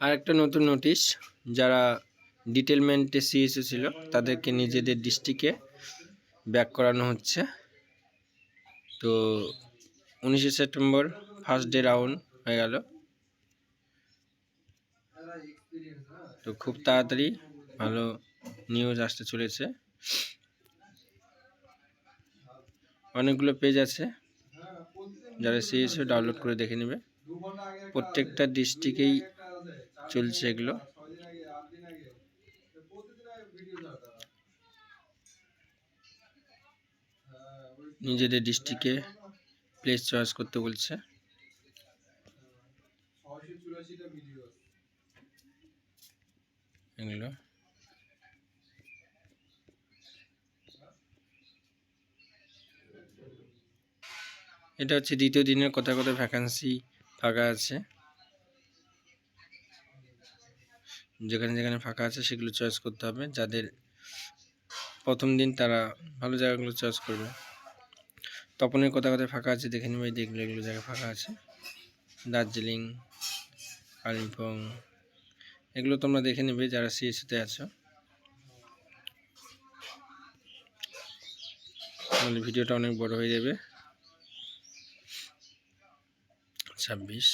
আর একটা নতুন নোটিশ যারা ডিটেলমেন্টে সিএসএ ছিল, তাদেরকে নিজেদের ডিস্ট্রিক্টে ব্যাক করানো হচ্ছে। তো উনিশে সেপ্টেম্বর ফার্স্ট ডে রাউন্ড হয়ে গেল। তো খুব তাড়াতাড়ি ভালো নিউজ আসতে চলেছে। অনেকগুলো পেজ আছে, যারা সিএসও ডাউনলোড করে দেখে নেবে। প্রত্যেকটা ডিস্ট্রিক্টেই চলছে এগুলো। নিজেদের ডিস্ট্রিক্টে প্লেস চয়েস করতে বলছে। এগুলো। এটা হচ্ছে দ্বিতীয় দিনের কথা কোথায় ভ্যাকান্সি ফাঁকা আছে। যেখানে যেখানে ফাঁকা আছে সেগুলো চয়েস করতে হবে। যাদের প্রথম দিন তারা ভালো জায়গাগুলো চয়েস করবে। তপনের কোথায় কোথায় ফাঁকা আছে দেখে নেবে দেখবে এগুলো জায়গায় ফাঁকা আছে। দার্জিলিং, কালিম্পং, এগুলো তোমরা দেখে নেবে যারা সিএসিতে আছো। তাহলে ভিডিওটা অনেক বড় হয়ে যাবে। ছাব্বিশ।